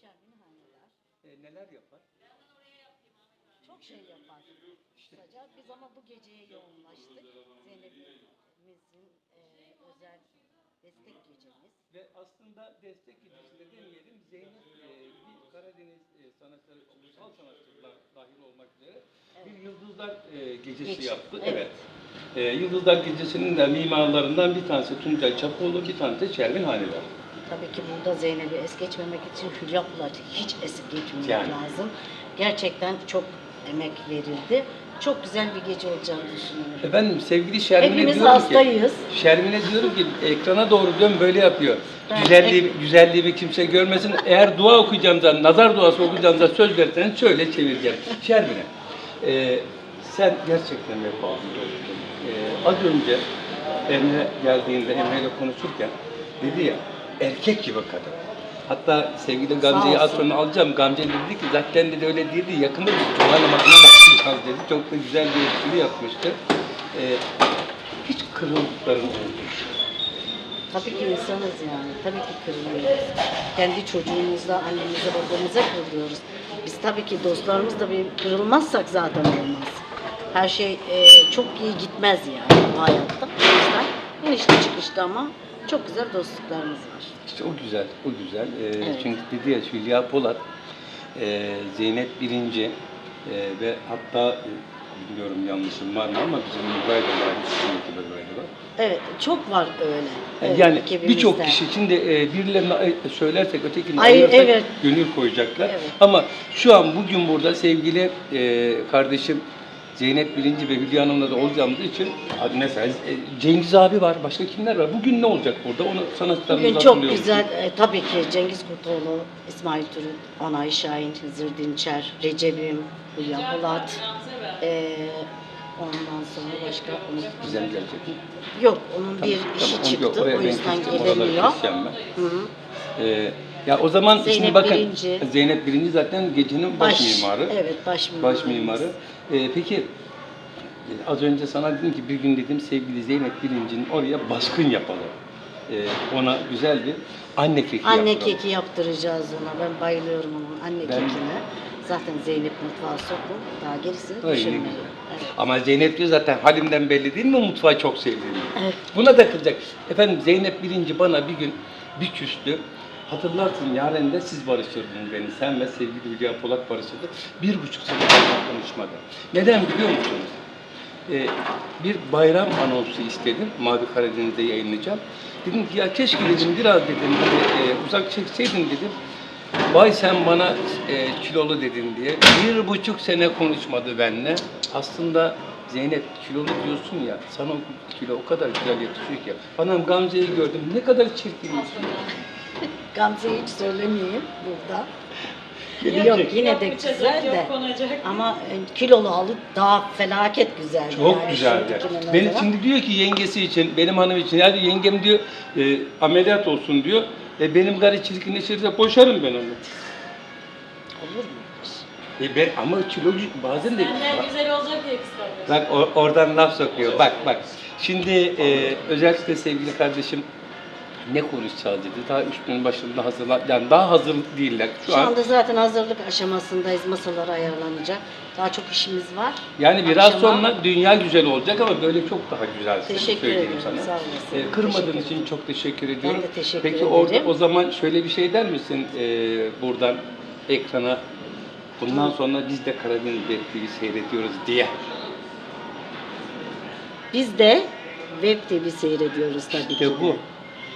Şermin haneler. E, neler yapar? Çok şey yapar. Kısaca biz ama bu geceye yoğunlaştık. Zeynep'imizin e, özel destek gecemiz. Ve aslında destek gecesinde demeyelim Zeynep e, bir Karadeniz e, sanatları, ulusal sanatçılar dahil olmak üzere bir Yıldızlar e, gecesi Gece, yaptı. evet. E, Yıldızlar gecesinin de mimarlarından bir tanesi Tuncay Çapoğlu, bir tanesi Şermin Haneler. Tabii ki burada Zeynep'i es geçmemek için Hülya Pılar'ı hiç es geçmemek Yani. lazım. Gerçekten çok emek verildi. Çok güzel bir gece olacağını düşünüyorum. Efendim sevgili Şermin'e Hepimiz diyorum hastayız. ki Şermin'e diyorum ki ekrana doğru dön böyle yapıyor. Ben- Güzelliği, güzelliğimi kimse görmesin. Eğer dua okuyacağınıza, nazar duası okuyacağınıza söz verirseniz şöyle çevireceğim. Şermin'e e, sen gerçekten vefalı bir dostsun. E, az önce Emre geldiğinde Emre ile konuşurken dedi ya erkek gibi kadın. Hatta sevgili Gamze'yi az sonra alacağım. Gamze dedi ki zaten dedi öyle değildi. Yakında bir Cuma namazına başlayacağız dedi. Çok da güzel bir espri yapmıştı. E, hiç kırıldıkların oldu. Tabii ki insanız yani. Tabii ki kırılıyoruz. Kendi çocuğumuzla, annemize, babamıza kırılıyoruz. Biz tabii ki dostlarımızla bir kırılmazsak zaten olmaz. Her şey e, çok iyi gitmez yani hayatta. O yüzden inişli çıkışta ama çok güzel dostluklarımız var. İşte o güzel, o güzel. Ee, Evet. Çünkü dedi ya Hülya Polat, e, Zeynep Birinci e, ve hatta e, bilmiyorum yanlışım var mı ama bizim Nurgay da var, sizin ekibe galiba. Evet, çok var öyle. Evet, yani birçok kişi şimdi e, birilerine ay- söylersek ötekini Ay, ayırırsak evet. gönül koyacaklar. Evet. Ama şu an bugün burada sevgili e, kardeşim Zeynep Birinci ve Hülya Hanım'la da olacağımız için hadi mesela e, Cengiz abi var, başka kimler var? Bugün ne olacak burada? Onu sanatçılarımız Bugün çok güzel, e, tabii ki Cengiz Kurtoğlu, İsmail Türüt, Onay Şahin, Hızır Dinçer, Recep'im, Hülya Polat, e, ondan sonra başka onu gelecek mi? Yok, onun bir Tamam, işi çıktı, o yüzden gelemiyor. Hı hı. Ee, ya o zaman şimdi Zeynep bakın Birinci. Zeynep Birinci zaten gecenin baş, mimarı. Evet, baş mimarı. Baş mimarı. Ee, peki az önce sana dedim ki bir gün dedim sevgili Zeynep Birinci'nin oraya baskın yapalım. Ee, ona güzel bir anne keki Anne yaptıralım. keki yaptıracağız ona. Ben bayılıyorum onun anne Ben- kekine. Zaten Zeynep mutfağı sokun. Daha gerisini düşünmeyin. Evet. Ama Zeynep diyor zaten halimden belli değil mi mutfağı çok sevdiğini. Evet. Buna da kızacak. Efendim Zeynep birinci bana bir gün bir küstü. Hatırlarsın yaren de siz barıştırdınız beni. Sen ve sevgili Hülya Polat barıştırdı. Bir buçuk sene konuşmadı. Neden biliyor musunuz? Ee, bir bayram anonsu istedim. Mavi Karadeniz'de yayınlayacağım. Dedim ki ya keşke dedim biraz dedim hani, e, uzak çekseydin dedim. Vay sen bana e, kilolu dedin diye. Bir buçuk sene konuşmadı benimle. Aslında Zeynep kilolu diyorsun ya, sana o kilo o kadar güzel yakışıyor ki. Anam Gamze'yi gördüm, ne kadar çirkinmişsin. Gamze'yi hiç söylemeyeyim burada. Gelecek. Yok yine de güzel de. Ama e, kilolu alıp daha felaket güzel. Çok güzeldi. Beni şimdi diyor ki yengesi için, benim hanım için, yani yengem diyor e, ameliyat olsun diyor. E, benim garı çirkinleşirse boşarım ben onu. Olur mu? E, ben ama kilo bazen de... Senden güzel olacak diye kıskanıyor. Bak o- oradan laf sokuyor. Bak bak. Şimdi e, özellikle sevgili kardeşim ne konuşacağız dedi. Daha üstünün başında hazırla, yani daha hazır değiller. Şu, Şu an anda zaten hazırlık aşamasındayız. Masalar ayarlanacak. Daha çok işimiz var. yani biraz Akşama- sonra dünya güzel olacak ama böyle çok daha güzel. Teşekkür söyleyeyim ederim, sana. sağ olasın. E, kırmadığın Teşekkür için çok teşekkür ediyorum. de teşekkür Peki ederim. orada o zaman şöyle bir şey der misin e, buradan ekrana? Bundan sonra biz de Karadeniz Web TV seyrediyoruz diye. Biz de Web TV seyrediyoruz tabii ki. İşte de. bu.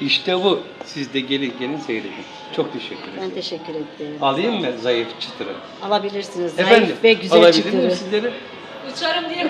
İşte bu. Siz de gelin gelin seyredin. Çok teşekkür ederim. Ben teşekkür ederim. Alayım mı zayıf çıtırı? Alabilirsiniz. Efendim, Zayıf ve güzel alabilir çıtırı. miyim sizleri? Uçarım diye